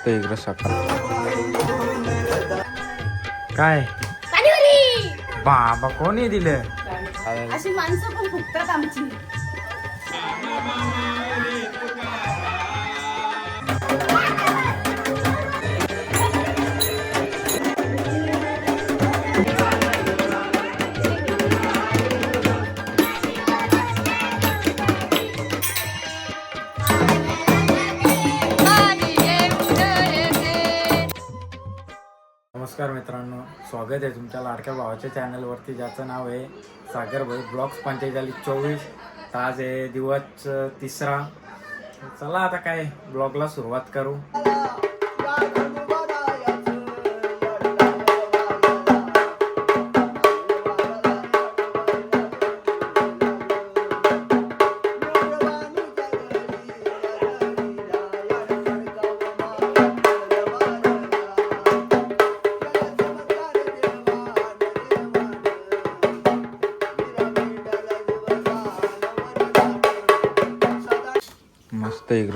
मस्त इकडं सकाळ काय? बाबा कोणी दिलं? अशी माणसं पण फुकतात आमची. स्वागत आहे तुमच्या लाडक्या भावाच्या चॅनलवरती ज्याचं नाव आहे सागर भाई ब्लॉक्स पंचेचाळीस चोवीस. आज आहे दिवस तिसरा. चला आता काय ब्लॉगला सुरुवात करू. हो,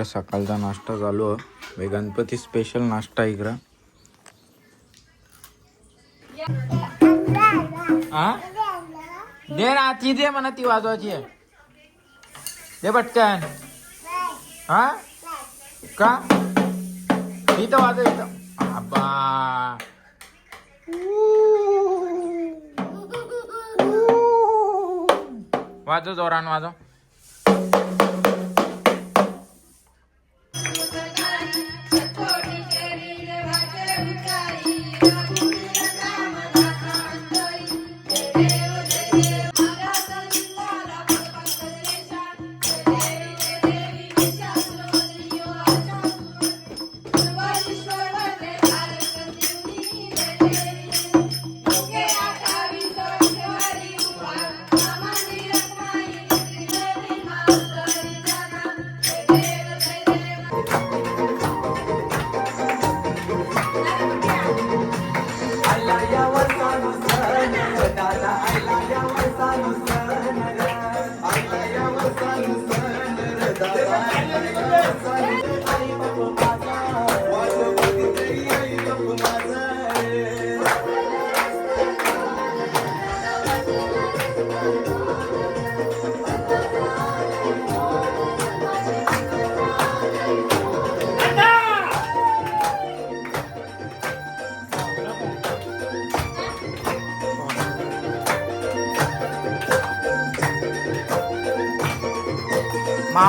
इकडं सकाळचा नाश्ता चालू आहे. हे गणपती स्पेशल नाश्ता इकडं. आ? दे ना ती दे म्हणा ती वाजवायची आहे. दे पटकन. हा? का? इथं वाजव इथं. आबा. वाजव जोरान वाजव.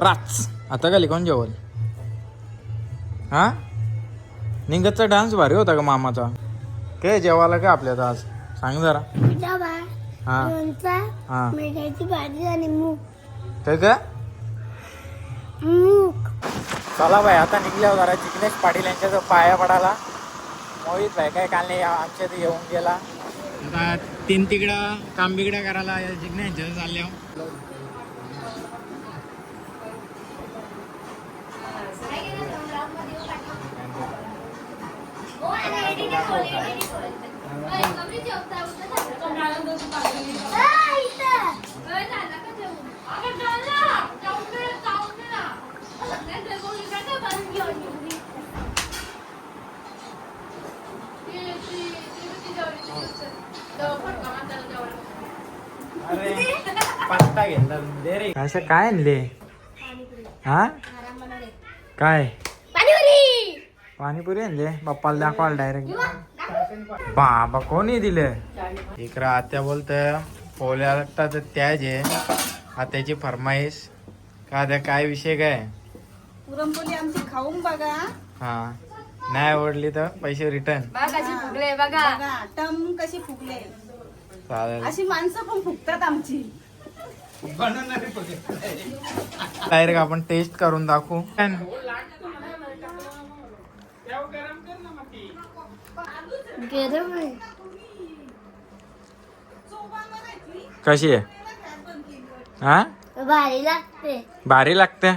राच. आता का कोण जेवल? हा? निंगतचा डान्स भारी होता का मामाचा? काय जेवायला का आपल्यात आज? सांग जरा. हा. हा. मिठाची भाजी आणि मूग. काय का? मूग. चला बाई आता निघल्यावर जरा जिग्नेश पाटील यांच्या पाया पडाला मोहित भाई काय काल नाही आमच्या इथे येऊन गेला. आता तीन तिकडं काम बिगडा करायला जिग्नेश चालल्या. काय आणले हा काय पाणीपुरी आणले बाप्पाला दाखवाल डायरेक्ट बाबा कोणी दिलं? इकडं आत्या बोलत पोल्या लागतात त्याच आहे आत्याची फरमाईश. का त्या काय विषय काय? पुरणपोळी आमची खाऊन बघा. हा. नाही आवडली तर पैसे रिटर्न बघा बघा. टम कशी फुगले. चालेल. अशी माणसं पण फुगतात आमची. डायरेक्ट आपण टेस्ट करून दाखवू. गरम आहे कशी आहे? हा? भारी लागते. भारी लागते?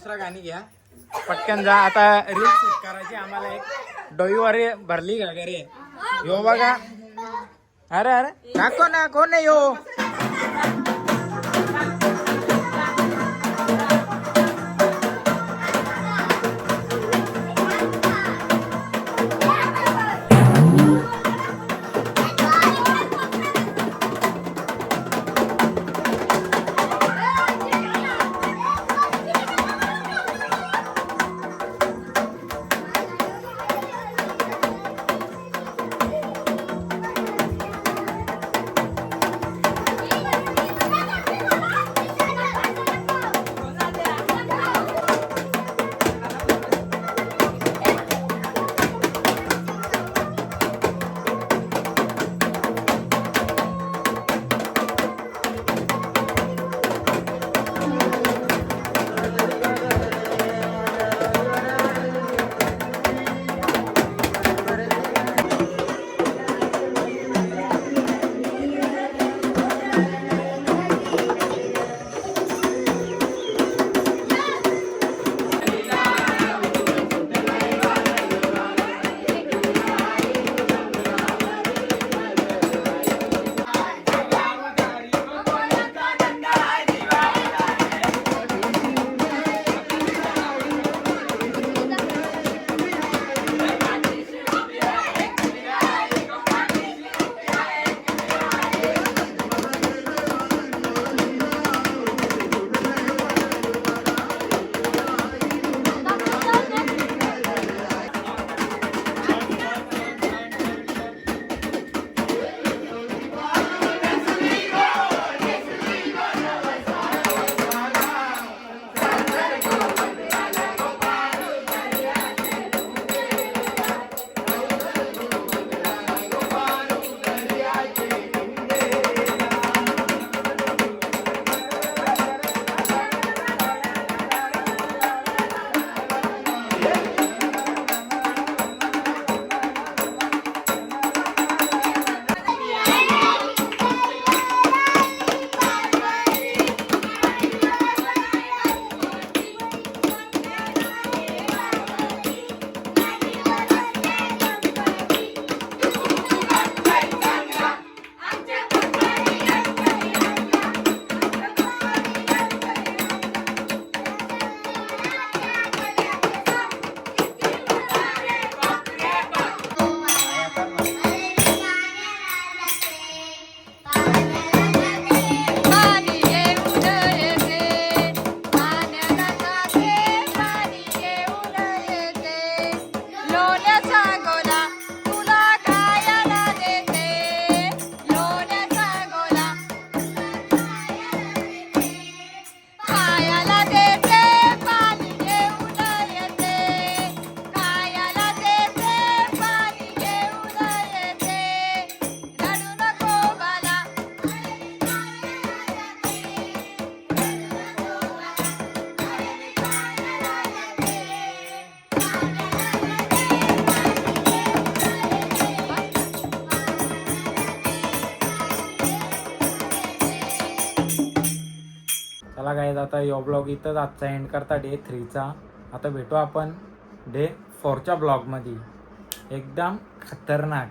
दुसरा गाणी घ्या. पटकन जा. आता रील शूट करायची. आम्हाला एक डोईवारी भरली का घरे? यो बघा. अरे अरे. नाको ना कोण नाही यो? आता यो ब्लॉग इथंच आजचा एंड करता डे थ्रीचा आता भेटू आपण डे फोरच्या ब्लॉगमध्ये. एकदम खतरनाक.